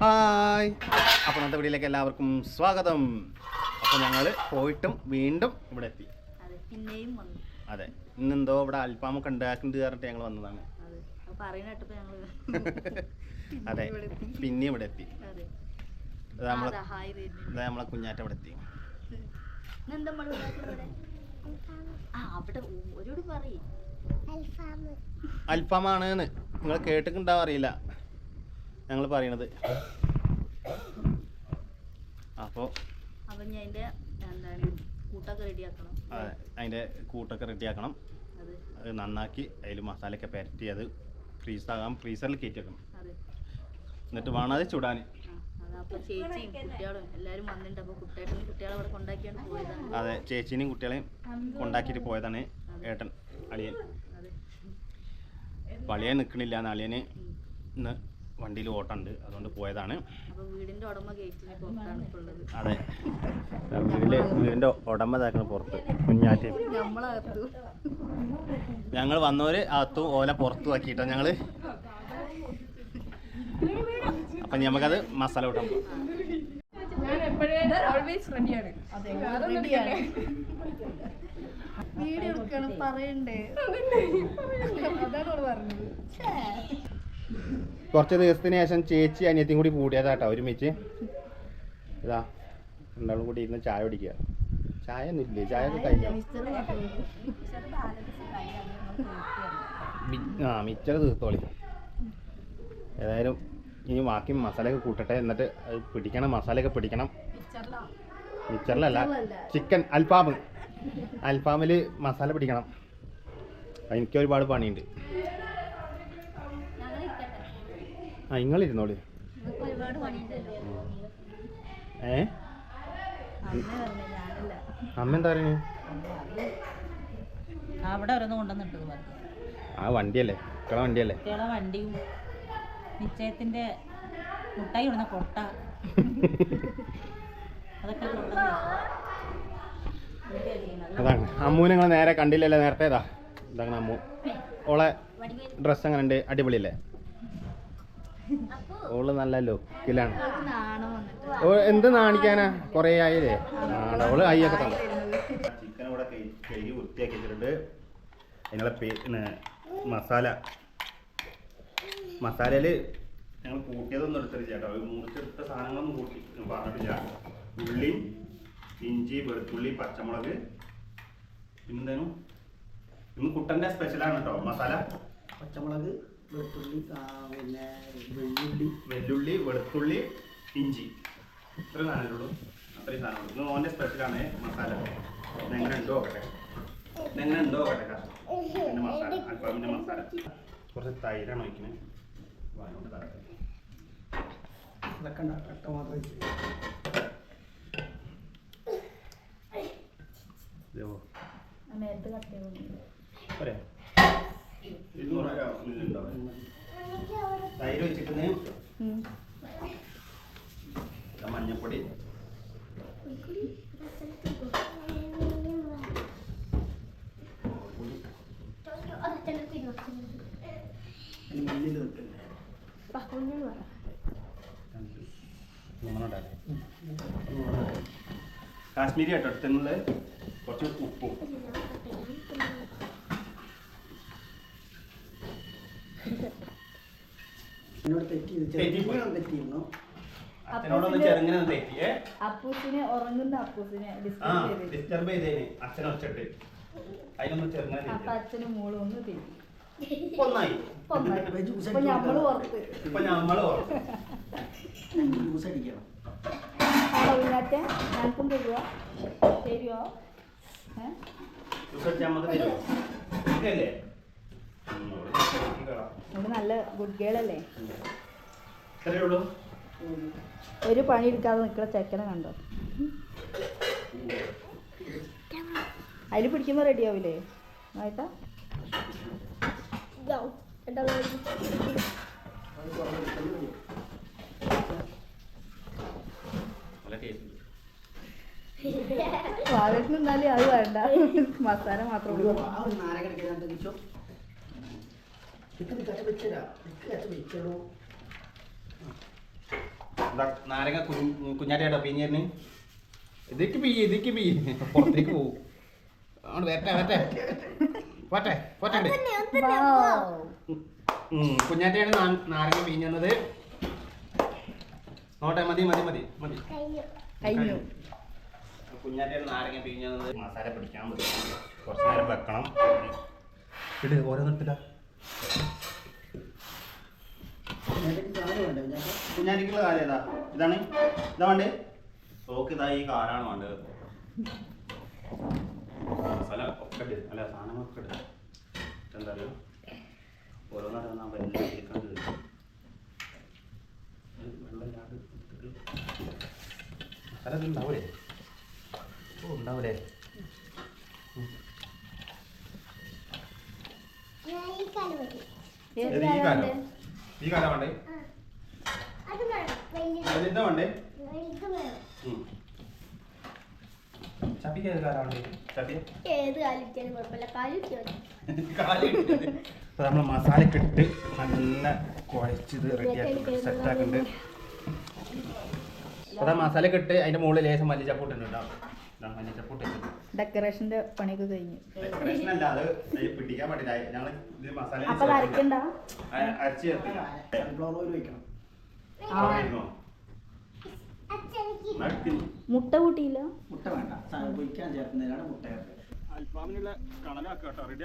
Hi അപ്പോൾ ഇന്നത്തെ വീഡിയോയിലേക്ക് എല്ലാവർക്കും സ്വാഗതം. അപ്പോൾ ഞങ്ങൾ പോയിട്ടും വീണ്ടും ഇവിടെ എത്തി. അതെ പിന്നെയും വന്നു. അതെ ഇന്നെന്തോ ഇവിടെ അൽഫാമൊക്കെ ഉണ്ടാക്കുന്നുണ്ട് പറഞ്ഞിട്ട് ഞങ്ങൾ വന്നതാണ്. അതെ. പിന്നെ ഇവിടെ എത്തി. നമ്മളെ നമ്മളെ കുഞ്ഞാറ്റ ഇവിടെ എത്തി. അൽഫാമാണ്. നിങ്ങൾ കേട്ടിട്ടുണ്ടാവും അറിയില്ല. ഞങ്ങൾ പറയണത്. അപ്പോൾ അതിന്റെ കൂട്ടൊക്കെ റെഡിയാക്കണം. അതെ അതിന്റെ കൂട്ടൊക്കെ റെഡിയാക്കണം. അതെ. അത് നന്നാക്കി അതിൽ മസാലയൊക്കെ പെരട്ടി അത് ഫ്രീസാകാം. ഫ്രീസറിൽ കയറ്റി വെക്കണം. എന്നിട്ട് വേണം അത് ചുടാൻ അതാ ചേച്ചിനെയും കുട്ടികളെയും കൊണ്ടാക്കിയിട്ട് പോയതാണ് ഏട്ടൻ അളിയൻ. അളിയൻ നിൽക്കണില്ല അളിയന് ഇന്ന് വണ്ടിയിൽ ഓട്ടമുണ്ട്. അതുകൊണ്ട് പോയതാണ്. അതെ. വീടിന്റെ വീടിന്റെ വീടിന്റെ ഉടമ ഇതാക്കണ പുറത്ത്. കുഞ്ഞാറ്റ്. ഞങ്ങൾ വന്നവര് അകത്തും ഓല പുറത്തും ആക്കിയിട്ടോ ഞങ്ങൾ. അപ്പം നമുക്കത് മസാല കൂട്ടാൻ പോകാം ഞാൻ എപ്പോഴേ ഓൾവേസ് റെഡിയാണ് വീഡിയോ എടുക്കണം പറയണ്ടേ? അതാണ് പറഞ്ഞത്. കുറച്ച് ദിവസത്തിന് ശേഷം ചേച്ചി അനിയത്തിയും കൂടി കൂടിയതാട്ടോ ഒരുമിച്ച്. ഇതാ രണ്ടാളും കൂടി ഇരുന്ന് ചായ പിടിക്കുക ചായ ഒന്നും ഇല്ലേ ചായ ഒക്കെ കഴിഞ്ഞോ ആ മിച്ചറ് തീർത്തോളി. ഏതായാലും ഇനി ബാക്കി മസാലയൊക്കെ കൂട്ടട്ടെ എന്നിട്ട് അത് പിടിക്കണം മസാലയൊക്കെ പിടിക്കണം. മിച്ചറിലല്ല ചിക്കൻ അൽഫാം അൽഫാമിൽ മസാല പിടിക്കണം. എനിക്ക് ഒരുപാട് പണിയുണ്ട്. ആ നിങ്ങളിരുന്നോളി ഏ? അമ്മ എന്താ പറയുന്നത് അവിടെ ഓരോന്ന് ആ വണ്ടിയല്ലേ? വണ്ടിയല്ലേ? കുട്ടികളെ വണ്ടിയും നിശ്ചയത്തിന്റെ മുട്ടായി ഇടുന്ന കൊട്ട. അതൊക്കെ അതാണ്. അമ്മൂനെ നിങ്ങൾ നേരെ കണ്ടില്ലല്ലേ നേരത്തെ ഇതാ ഇതാണ് അമ്മു. ഓളെ ഡ്രസ്സ് അങ്ങനെ ഉണ്ട് അടിപൊളിയല്ലേ? ഓൾ നല്ല ലുക്കിലാണ് എന്ത് നാണിക്കാനാ? കൊറേ ആയില്ലേ? ഓൾ അയ്യൊക്കെ തന്നെ. ചിക്കൻ ഇവിടെ കഴുകി വൃത്തിയാക്കി വെച്ചിട്ടുണ്ട് അതിനുള്ള പിന്നെ മസാല. മസാലയിൽ ഞങ്ങൾ കൂട്ടിയതൊന്നും എടുത്തിട്ട് ചേട്ടാ. മൂടിച്ചെടുത്ത മുറിച്ചെടുത്ത സാധനങ്ങളൊന്നും കൂട്ടി പറഞ്ഞിട്ടില്ല. ഉള്ളി ഇഞ്ചി വെളുത്തുള്ളി പച്ചമുളക്. പിന്നെന്തേനു ഇന്ന് കുട്ടന്റെ സ്പെഷ്യലാണ് കേട്ടോ മസാല പച്ചമുളക് വെളുത്തുള്ളി പിന്നെ വെള്ളുള്ളി. വെല്ലുള്ളി വെളുത്തുള്ളി ഇഞ്ചി. ഇത്ര സാധനമുള്ളൂ അത്രയും സാധനം ഇന്ന് ഓന്റെ സ്പെഷ്യലാണ് മസാല. എങ്ങനെ ഉണ്ടോ നോക്കട്ടെ എങ്ങനെ ഉണ്ടോ നോക്കട്ടെ പിന്നെ മസാല. അൽഫാമിന്റെ മസാല. കുറച്ച് തൈരാണ് വയ്ക്കുന്നത് വാങ്ങോട്ട് തരട്ടെ ഇതൊക്കെ ഉണ്ടാവും കട്ട മാത്രം. ഇതോ നേരത്തെ കട്ട് ചെയ്തു പോരെ ഇരുന്നൂറ് ഉണ്ടോ തൈര് വെച്ചിട്ട് മഞ്ഞപ്പൊടി കാശ്മീരി കേട്ടോ അടുത്തുള്ള കുറച്ച് ഉപ്പും തെറ്റിയിരുന്നു അപ്പൂസിനെ ഉറങ്ങുന്ന അപ്പൂസിനെ ഡിസ്റ്റർബ് ചെയ്ത് ഡിസ്റ്റർബ് ചെയ്തേന് അച്ഛനെ ഒച്ചിട്ട് അതിനൊന്ന് ചെറുങ്ങനെ അപ്പൊ തെറ്റി. അച്ഛനും മോളും ഒന്ന് തിരി ഒന്നായി. ഇപ്പൊ ജ്യൂസ് ഇപ്പൊ ഞമ്മൾ പുറത്ത് ഇപ്പൊ ഞമ്മൾ ഓർക്കും. ജ്യൂസ് അടിക്കണം. ഞങ്ങൾക്കും തരുവോ? തരുവോ? ഇവിടെ നല്ല ഗുഡ് ഗേൾ അല്ലേ? ഒരു പണി എടുക്കാതെ നിൽക്കുന്ന ചെക്കനെ കണ്ടോ? അതിൽ പിടിക്കുമ്പോൾ റെഡി ആവില്ലേ ആയിട്ടാ നിന്നാലേ അത് വേണ്ട. മസാല മാത്രം ഉള്ളൂ ആ ഒരു നാരകടക്ക് രണ്ട് വെച്ചോ ഇത് കച്ച വെച്ചരാ ഇത് കച്ച വെച്ചോളൂ നാരങ്ങ കുഞ്ഞാറ്റേട്ടോ പിഞ്ഞേരിന് ഇതിക്ക് പിയ്യ ഇതിക്ക് പിയ്യ പുറത്തേക്ക് പോകും അങ്ങോട്ട് വരട്ടെ വരട്ടെ. പോട്ടെ പോട്ടെ. കുഞ്ഞാറ്റയാണ് നാരങ്ങ പിഞ്ഞത് നോട്ടെ മതി മതി മതി മതി. കഴിഞ്ഞു. കുഞ്ഞാറ്റയാണ് നാരങ്ങ പിഞ്ഞത് മസാല പിടിക്കാൻ കുറച്ച് നേരം വെക്കണം. ഇട് ഓരോന്നിട്ടില്ല കുഞ്ഞാറ്റിക്കുള്ള കാര്യം ഏതാ? ഇതാണ്. ഇതാ വേണ്ടേ? സോക്ക് ഇതാ ഈ കാലാണ് വേണ്ടത്. മസാല ഒക്കെ അല്ല സാധനങ്ങളൊക്കെ എന്താ പറയുക ഓരോന്നാലും നാം വെള്ളം എടുക്കാണ്ട് വെള്ളമില്ലാണ്ട് മസാല ഇത് ഉണ്ടാവൂലേ? ഓ ഉണ്ടാവൂലേ? ഈ കാലോ? ഈ കല വേണ്ടേ എന്താ വേണ്ടേ. ചപ്പിക്ക് ഏത് നമ്മൾ മസാലയൊക്കെ ഇട്ട് നല്ല കുഴച്ചിത് റെഡിയാക്കി സെറ്റാക്കുന്നുണ്ട് അപ്പോൾ ആ മസാലയൊക്കെ ഇട്ട് അതിന്റെ മുകളിൽ ലേശം മല്ലിച്ചപ്പൂട്ടുണ്ടാവും ഡെക്കറേഷന്റെ പണിയൊക്കെ കഴിഞ്ഞു. അത് പിടിക്കാൻ പാടില്ല ഞങ്ങൾ ഇത് മസാല അപ്പൊ അത് അരക്കണ്ട അരച്ച് ചേർത്തില്ല. മുട്ട കൂട്ടിയില്ല? മുട്ട വേണ്ട. പൊയ്ക്കാൻ ചേർക്കുന്നതിനാണ് മുട്ട അൽഫാമിനുള്ള റെഡി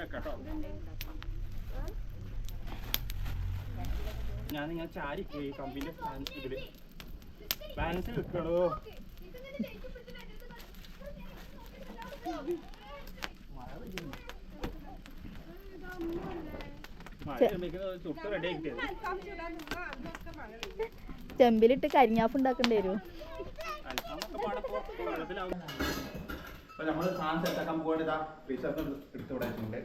ഞാൻ ചാരി ഈ കമ്പിന്റെ ഇതിൽ. ബാലൻസ് വെക്കണോ ചെമ്പിലിട്ട് കരിഞ്ഞാഫ് ഉണ്ടാക്കേണ്ടി വരുമോ സാധനം സെറ്റാക്കാൻ പോകേണ്ടത് എടുത്ത് വിടാനുണ്ട്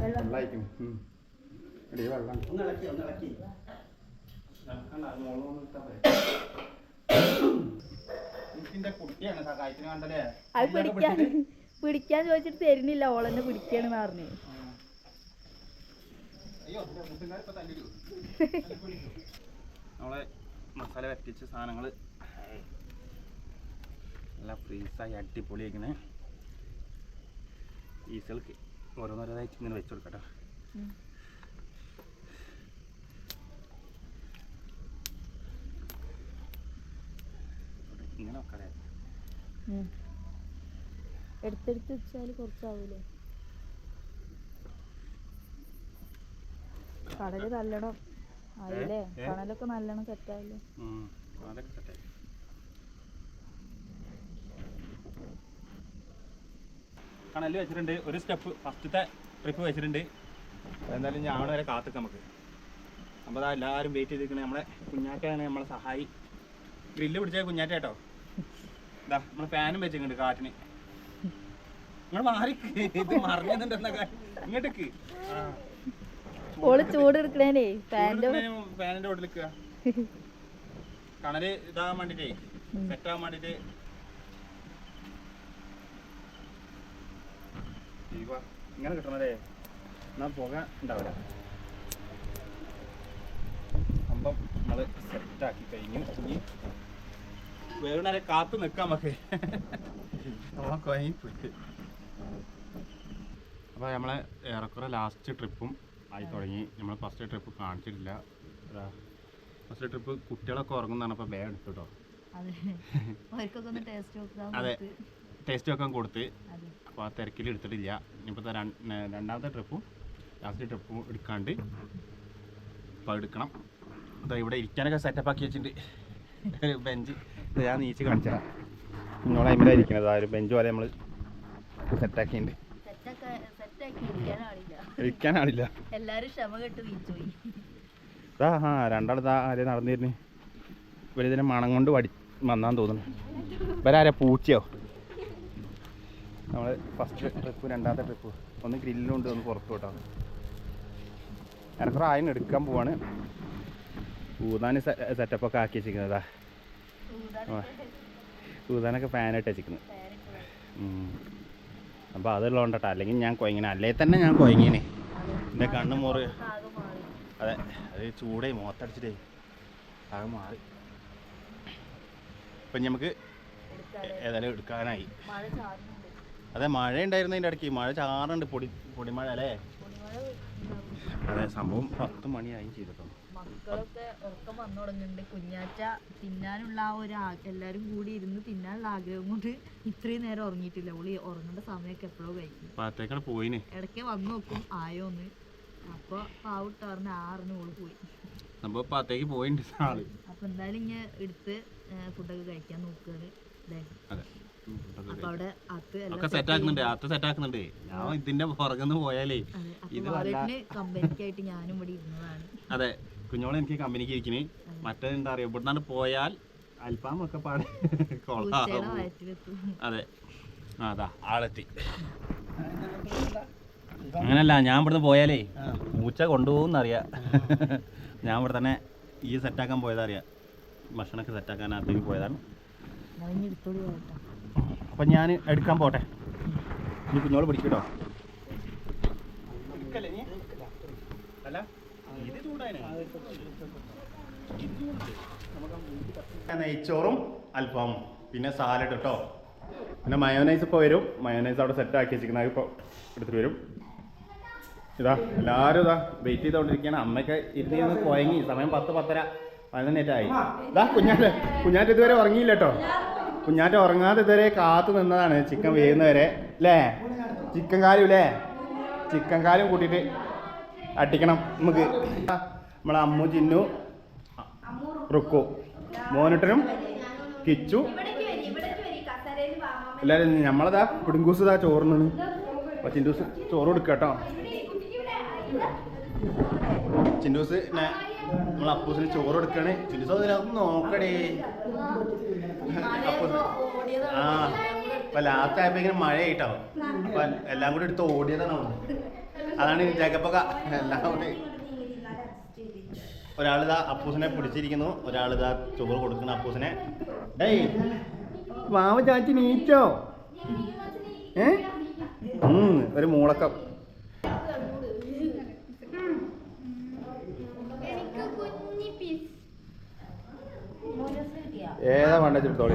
വെള്ളമായിരിക്കും. അടിയിൽ വെള്ളം. ഒന്ന് ഇളക്കി ഒന്ന് ഇളക്കി. അത് പിടിക്കാൻ പിടിക്കാൻ ചോദിച്ചിട്ട് തരുന്നില്ല. ഓളെന്നെ പിടിക്കാണ് പറഞ്ഞു. നമ്മളെ മസാല വറ്റിച്ച സാധനങ്ങൾ നല്ല ഫ്രീസായി അടിപൊളി അടിപൊളിയാക്കണേ ഈസൾക്ക് ഓരോന്നോരോന്നായിട്ട് ഇങ്ങനെ വെച്ച് കൊടുക്കട്ടോ. എടുത്തെടുത്ത് വെച്ചാൽ കുറച്ചാവൂലേ? കടൽ നല്ലോണം ആയില്ലേ? കടലൊക്കെ നല്ലോണം സെറ്റായില്ലേ. കണലിൽ വെച്ചിട്ടുണ്ട്. ഒരു സ്റ്റെപ്പ് ഫസ്റ്റത്തെ ട്രിപ്പ് വെച്ചിട്ടുണ്ട്. എന്തായാലും ഞാൻ വരെ കാത്തിക്ക് നമുക്ക്. അപ്പോൾ അതാ എല്ലാവരും വെയിറ്റ് ചെയ്തിരിക്കണേ. നമ്മളെ കുഞ്ഞാറ്റയാണ് നമ്മളെ സഹായി. ഗ്രില്ല് പിടിച്ച കുഞ്ഞാറ്റ കേട്ടോ ഇതാ നമ്മളെ ഫാനും വെച്ചിട്ടുണ്ട് കാറ്റിന്. നിങ്ങൾ മാറി. ഇത് മറിഞ്ഞിട്ടുണ്ടെന്നൊക്കെ ഇങ്ങോട്ടേക്ക് ഓൾ ചൂട് ഫാനിന്റെ ഓട്ടിൽ നിൽക്കുക കണൽ ഇതാകാൻ വേണ്ടിട്ടേ സെറ്റ് ആകാൻ വേണ്ടിട്ട്. ഇങ്ങനെ കിട്ടണല്ലേ എന്നാ പുക ഉണ്ടാവില്ല അപ്പം നമ്മൾ സെറ്റാക്കി കഴിഞ്ഞു ഇനി വേറെ കാത്തു നിൽക്കാം നമുക്ക് അപ്പോൾ നമ്മളെ ഏറെക്കുറെ ലാസ്റ്റ് ട്രിപ്പും ആയി തുടങ്ങി. നമ്മൾ ഫസ്റ്റ് ട്രിപ്പ് കാണിച്ചിട്ടില്ല. ഫസ്റ്റ് ട്രിപ്പ് കുട്ടികളൊക്കെ ഉറങ്ങുന്നതാണ് അപ്പോൾ ബാഗ് എടുത്തു കേട്ടോ അതെ. ടേസ്റ്റ് ഒക്കെ കൊടുത്ത്. അപ്പോൾ ആ തിരക്കിൽ എടുത്തിട്ടില്ല. ഇനിയിപ്പോൾ രണ്ടാമത്തെ ട്രിപ്പും ലാസ്റ്റ് ട്രിപ്പും എടുക്കാണ്ട്. അപ്പോൾ എടുക്കണം. അതാ ഇവിടെ ഇരിക്കാനൊക്കെ സെറ്റപ്പ് ആക്കി വെച്ചിട്ടുണ്ട്. ബെഞ്ച് ഞാൻ നീച്ച് കാണിച്ചാ നിങ്ങളെ ആ ഒരു ബെഞ്ച് പോലെ നമ്മൾ സെറ്റാക്കിയിട്ടുണ്ട് സെറ്റൊക്കെ സെറ്റാക്കി ഇരിക്കാനാളില്ല. എല്ലാരും ക്ഷമ കെട്ട് നീച്ചുപോയി ആ ആ രണ്ടാൾ ഇതാ ആരെ നടന്നിരുന്നു. ഇവരിതിനെ മണം കൊണ്ട് വടി വന്നാന്ന് തോന്നുന്നു. ഇവരാരെ പൂച്ചയോ? നമ്മൾ ഫസ്റ്റ് ട്രിപ്പ് രണ്ടാമത്തെ ട്രിപ്പ് ഒന്ന് ഗ്രില്ലുണ്ട് ഒന്ന് പുറത്തു വിട്ടോ എനക്കൊരു ആയിന് എടുക്കാൻ പോവാണ്. ഊതാൻ സെറ്റപ്പൊക്കെ ആക്കി വെച്ചിരിക്കുന്നതാ ഊതാനൊക്കെ? ഫാനായിട്ട് വെച്ചിരിക്കുന്നത് അപ്പോൾ അതുള്ളതുകൊണ്ടട്ടോ അല്ലെങ്കിൽ ഞാൻ കൊയങ്ങനെ അല്ലേ തന്നെ ഞാൻ കൊയങ്ങീനെ. എന്റെ കണ്ണു മുറി അതെ. അത് ചൂടേ മുഖത്തടിച്ചിട്ടേ ആകെ മാറി. ഇപ്പം നമുക്ക് ഏതായാലും എടുക്കാനായി. അതെ മഴ ഉണ്ടായിരുന്നതിന്റെ ഇടയ്ക്ക്. മഴ ചാറുണ്ട് പൊടി പൊടിമഴ അല്ലേ? അതെ സംഭവം പത്ത് മണിയായി ചെയ്തിട്ടോ മക്കളൊക്കെ ഉറക്കം വന്നു തുടങ്ങുന്നുണ്ട്. കുഞ്ഞാറ്റ തിന്നാനുള്ള ആ ഒരു എല്ലാരും കൂടി ഇരുന്ന് തിന്നാനുള്ള ആഗ്രഹം കൊണ്ട് ഇത്രയും നേരം ഉറങ്ങിയിട്ടില്ല. ഉള്ളി ഉറങ്ങേണ്ട സമയമൊക്കെ എപ്പോഴോ കഴിക്കും പോയിന്. ഇടയ്ക്ക് വന്നു നോക്കും. ആയോന്ന് അപ്പൊ പാവിട്ട് പറഞ്ഞ ആറിന് ഓൾ പോയി. സംഭവം പാത്തേക്ക് പോയിട്ടുണ്ട് അപ്പൊ എന്തായാലും ഇങ്ങനെ എടുത്ത് ഫുഡൊക്കെ കഴിക്കാൻ നോക്കുകയാണ് അതെ. അപ്പൊ അവിടെ അത് ഒക്കെ സെറ്റ് ആക്കുന്നുണ്ട് അത് സെറ്റ് ആക്കുന്നുണ്ട്. ഞാൻ ഇതിന്റെ പുറകുന്ന് പോയാലേ അതെ ഇത് കമ്പനിക്കായിട്ട് ഞാനും ഇവിടെ ഇരുന്നതാണ്. അതെ കുഞ്ഞോളെ എനിക്ക് കമ്പനിക്ക് ഇരിക്കണ്. മറ്റേ എന്താ പറയാ ഇവിടുന്നാണ് പോയാൽ അൽഫാമൊക്കെ പാടെ പൂച്ചയുടെ കൊള്ളാം അതെ. അതാ ആളെത്തി. അങ്ങനല്ല ഞാൻ ഇവിടുന്ന് പോയാലേ മൂച്ച കൊണ്ടുപോകുന്ന അറിയാ ഞാൻ ഇവിടെ തന്നെ ഈ സെറ്റാക്കാൻ പോയതാ അറിയാം. ഭക്ഷണമൊക്കെ സെറ്റാക്കാൻ അകത്തേക്ക് പോയതാണ്. അതിന് എടുത്തോളൂ കേട്ടോ. അപ്പം ഞാൻ എടുക്കാൻ പോട്ടെ. ഇനി കുഞ്ഞോൾ പിടിക്കട്ടോ നെയ്ച്ചോറും അൽഫാമും. പിന്നെ സാലഡ് കേട്ടോ പിന്നെ മയോനൈസ് ഇപ്പോൾ വരും. മയോനൈസ് അവിടെ സെറ്റ് ആക്കി വെച്ചിരിക്കുന്നത്. ഇപ്പോൾ എടുത്തിട്ട് വരും. ഇതാ എല്ലാവരും ഇതാ വെയിറ്റ് ചെയ്തുകൊണ്ടിരിക്കുകയാണ് അമ്മയൊക്കെ ഇരുന്ന് ഇരുന്ന് കുഴങ്ങി. സമയം പത്ത് പത്തര. പതിനൊന്നേറ്റായി ഇതാ കുഞ്ഞാറ്റ് കുഞ്ഞാറ്റ് ഇതുവരെ ഉറങ്ങിയില്ല കേട്ടോ കുഞ്ഞാറ്റ ഉറങ്ങാതെ ഇതുവരെ കാത്തു നിന്നതാണ് ചിക്കൻ വേകുന്നവരെ അല്ലേ ചിക്കൻ കാലും അല്ലേ ചിക്കൻ കാലും കൂട്ടിയിട്ട് അടിക്കണം നമുക്ക്. നമ്മളെ അമ്മു ചിന്നു റുക്കു. മോനിട്ടനും കിച്ചു. എല്ലാവരും നമ്മളതാ പിടുങ്കൂസ് ഇതാ ചോറിനാണ്. അപ്പൊ ചിന്തൂസ് ചോറ് കൊടുക്കട്ടോ കേട്ടോ. ചിന്തൂസ് നമ്മൾ അപ്പൂസിന് ചോറ് കൊടുക്കണേ ചിന്തൂസ് അതിനകത്ത് നോക്കടേ. അപ്പൂസ് ആ അപ്പൊ ലാസ്റ്റ് ആയപ്പോ ഇങ്ങനെ മഴയായിട്ടോ. അപ്പൊ എല്ലാം കൂടി എടുത്ത് ഓടിയതാണ് അവിടെ അതാണ് ജഗപ്പക എല്ലാം കൂടി. ഒരാളിതാ അപ്പൂസിനെ പിടിച്ചിരിക്കുന്നു. ഒരാളിതാ ചോറ് കൊടുക്കുന്നു അപ്പൂസിനെ. ഡേയ് വാവ ചാച്ചി നീറ്റോ ഏ? ഒരു മൂളക്കം. ചെറുത്തോളി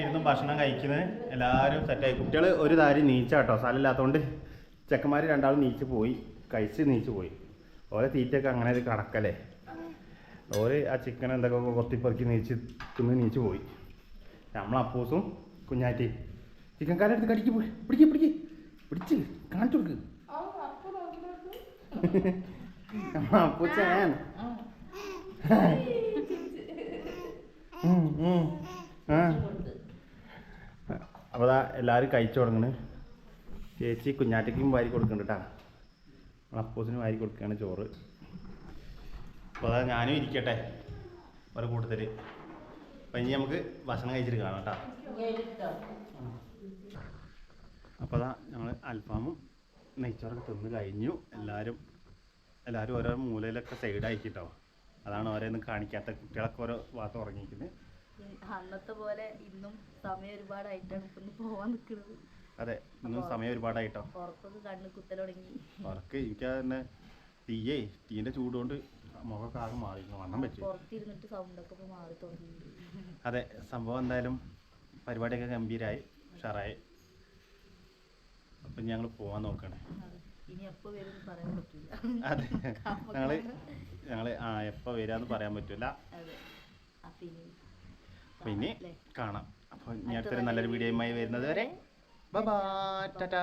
ഇരുന്ന് ഭക്ഷണം കഴിക്കുന്നത് എല്ലാവരും സെറ്റായി കുട്ടികൾ ഒരു താരി നീച്ചാട്ടോ. സ്ഥലമില്ലാത്തതുകൊണ്ട് ചെക്കന്മാർ രണ്ടാളും നീച്ച് പോയി. കഴിച്ച് നീച്ച് പോയി. ഓരോ തീറ്റയൊക്കെ അങ്ങനെ ഒരു കണക്കല്ലേ. ഓര് ആ ചിക്കൻ എന്തൊക്കെ കൊത്തിപ്പറിക്കി നീച്ച് തിന്ന് നീച്ച് പോയി. നമ്മൾ അപ്പൂസും കുഞ്ഞാറ്റി. ചിക്കൻ കാലെടുത്ത് കടിക്ക് പോയി. പിടിക്ക് പിടിക്ക്. പിടിച്ച് കാണിച്ചു കൊടുക്ക്. നമ്മളെ അപ്പോൾ അതാ എല്ലാവരും കഴിച്ചു തുടങ്ങണ്. ചേച്ചി കുഞ്ഞാറ്റയ്ക്കും വാരി കൊടുക്കുന്നുണ്ട് നമ്മൾ അപ്പൂസിന് വാരി കൊടുക്കുകയാണ് ചോറ്. അപ്പോൾ അതാ ഞാനും ഇരിക്കട്ടെ ഒരു കൂട്ടത്തിൽ അപ്പം ഇനി നമുക്ക് ഭക്ഷണം കഴിച്ചിട്ട് കാണാം കേട്ടോ അപ്പോൾ അതാ ഞങ്ങൾ അൽഫാമും നെയ്ച്ചോറൊക്കെ തിന്ന് കഴിഞ്ഞു. എല്ലാവരും എല്ലാവരും ഓരോ മൂലയിലൊക്കെ സൈഡ് സൈഡായിക്കിട്ടോ. അതാണ് ഓരോന്നും കാണിക്കാത്ത കുട്ടികളൊക്കെ ഓരോ ഭാഗത്ത് ഉറങ്ങിയിരിക്കുന്നത് അന്നത്തെ പോലെ ഇന്നും സമയം ഒരുപാടായിട്ടാണ് ഇപ്പൊ പോവാൻ നിൽക്കുന്നത് അതെ ഇന്നും സമയം ഒരുപാടായിട്ടോ? പുറത്തൊക്കെ കണ്ണ് കുത്തൽ തുടങ്ങി. വർക്ക് എനിക്ക് തന്നെ തീയേ തീന്റെ ചൂട് കൊണ്ട് മുഖമൊക്കെ ആകെ മാറി വണ്ണം വെച്ചു പുറത്തിരുന്നിട്ട് സൗണ്ടൊക്കെ ഇപ്പൊ മാറി തുടങ്ങി അതെ സംഭവം എന്തായാലും പരിപാടിയൊക്കെ ഗംഭീരായി ഉഷാറായി. അപ്പം ഞങ്ങൾ പോവാൻ നോക്കണേ. എപ്പോ അതെ. ഞങ്ങൾ ഞങ്ങൾ ആ എപ്പോൾ വരാന്ന് പറയാൻ ഇനി അല്ലേ? കാണാം. അപ്പോൾ ഇനി അടുത്തൊരു നല്ലൊരു വീഡിയോയുമായി വരുന്നത് വരെ ബൈ ടാറ്റാ.